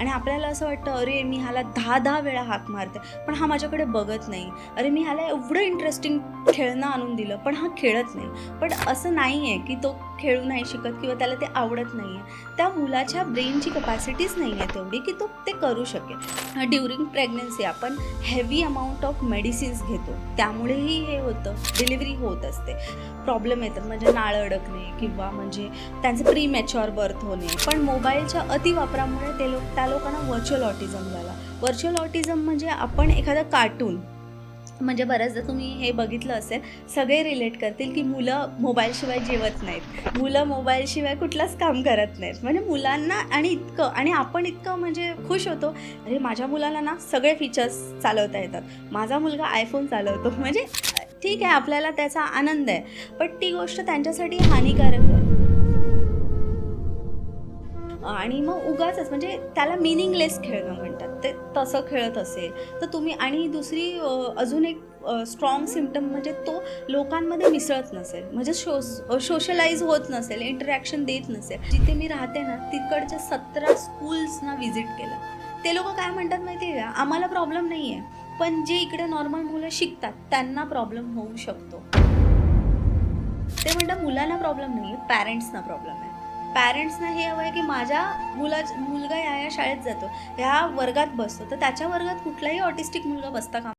आणि आपल्याला असं वाटतं अरे मी ह्याला दहा दहा वेळा हाक मारते. पण हा माझ्याकडे बघत नाही. अरे मी ह्याला एवढं इंटरेस्टिंग खेळणं आणून दिलं पण हा खेळत नाही. पण असं नाही आहे की तो खेळू नाही शिकत किंवा त्याला ते आवडत नाही आहे त्या मुलाच्या ब्रेनची कपॅसिटीच नाही आहे तेवढी की तो ते करू शकेल. ड्युरिंग प्रेग्नन्सी आपण हेवी अमाऊंट ऑफ मेडिसिन्स घेतो. त्यामुळेही हे होतं. डिलिव्हरी होत असते. प्रॉब्लेम येतात. म्हणजे नाळ अडकणे किंवा म्हणजे त्यांचे प्री मॅच्युअर बर्थ होणे. पण मोबाईलच्या अतिवापरामुळे ते लोक त्या लोकांना व्हर्च्युअल ऑटिझम झाला. व्हर्च्युअल ऑटिझम म्हणजे आपण एखादं कार्टून म्हणजे बऱ्याचदा तुम्ही हे बघितलं असेल सगळे रिलेट करतील की मुलं मोबाईलशिवाय जेवत नाहीत. मुलं मोबाईलशिवाय कुठलंच काम करत नाहीत. म्हणजे मुलांना आणि इतकं आणि आपण इतकं म्हणजे खुश होतो अरे माझ्या मुलाला ना सगळे फीचर्स चालवता येतात. माझा मुलगा आयफोन चालवतो. म्हणजे ठीक आहे आपल्याला त्याचा आनंद आहे. पण ती गोष्ट त्यांच्यासाठी हानिकारक आहे. आणि मग उगाच म्हणजे त्याला मिनिंगलेस खेळणं म्हणतात. ते तसं खेळत असेल तर तुम्ही आणि दुसरी अजून एक स्ट्रॉंग सिम्टम म्हणजे तो लोकांमध्ये मिसळत नसेल. म्हणजे शो सोशलाईज होत नसेल इंटरॅक्शन देत नसेल. जिथे मी राहते ना तिकडच्या सतरा स्कूल्सना व्हिजिट केलं. ते लोक काय म्हणतात माहिती आहे का? आम्हाला प्रॉब्लेम नाही आहे पण जे इकडे नॉर्मल मुलं शिकतात त्यांना प्रॉब्लेम होऊ शकतो. ते म्हणतात मुलांना प्रॉब्लेम नाही आहे पॅरेंट्सना प्रॉब्लेम आहे. पॅरेंट्सना हे हवं आहे की माझ्या मुला मुलगा या या शाळेत जातो. ह्या वर्गात बसतो. तर त्याच्या वर्गात कुठलाही ऑटिस्टिक मुलगा बसता कामा